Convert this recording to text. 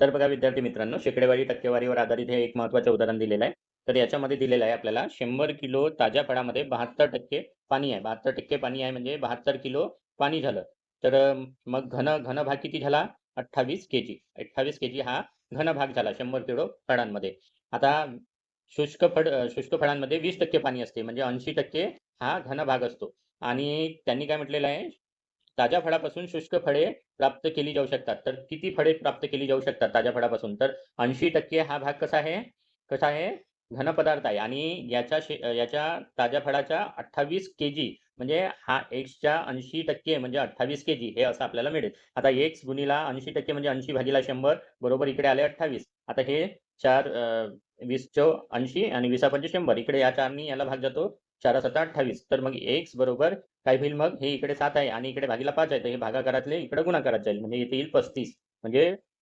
तर बघा विद्यार्थी मित्रांनो शेकडेवारी टक्केवारीवर आधारित हे एक महत्वाचं उदाहरण दिलेलं आहे. तर याच्यामध्ये दिलेलं आहे आपल्याला शंभर किलो ताज्या फळामध्ये बहात्तर टक्के पाणी आहे. बहात्तर टक्के पाणी आहे म्हणजे बहात्तर किलो पाणी झालं. तर मग घन घन भाग किती झाला? अठ्ठावीस के जी. अठ्ठावीस के जी हा घन भाग झाला शंभर किलो फळांमध्ये. आता शुष्क फळ शुष्क फळांमध्ये वीस टक्के पाणी असते. म्हणजे ऐंशी टक्के हा घन भाग असतो. आणि त्यांनी काय म्हटलेलं आहे? ताज्या फळापासून शुष्क फळे प्राप्त केली जाऊ शकतात. तर किती फळे प्राप्त केली जाऊ शकतात ताज्या फळापासून? तर ऐंशी टक्के हा भाग कसा आहे? कसा आहे? घन पदार्थ आहे. आणि याच्या याच्या ताज्या फळाच्या अठ्ठावीस के जी म्हणजे हा एक्सच्या ऐंशी टक्के म्हणजे अठ्ठावीस के जी हे असं आपल्याला मिळेल. आता एक्स गुणीला ऐंशी टक्के म्हणजे ऐंशी भागीला शंभर बरोबर इकडे आले अठ्ठावीस. आता हे चार वीस चौ ऐंशी आणि वीसा पंचे शंभर. इकडे या चारनी याला भाग जातो. चार सत्ता अठ्ठावीस. तर मग एक्स बरोबर काय होईल मग? हे इकडे सात आहे आणि इकडे भागीला पाच आहे. तर हे भागाकारातले इकडे गुणाकारात जाईल. म्हणजे इथे येईल पस्तीस. म्हणजे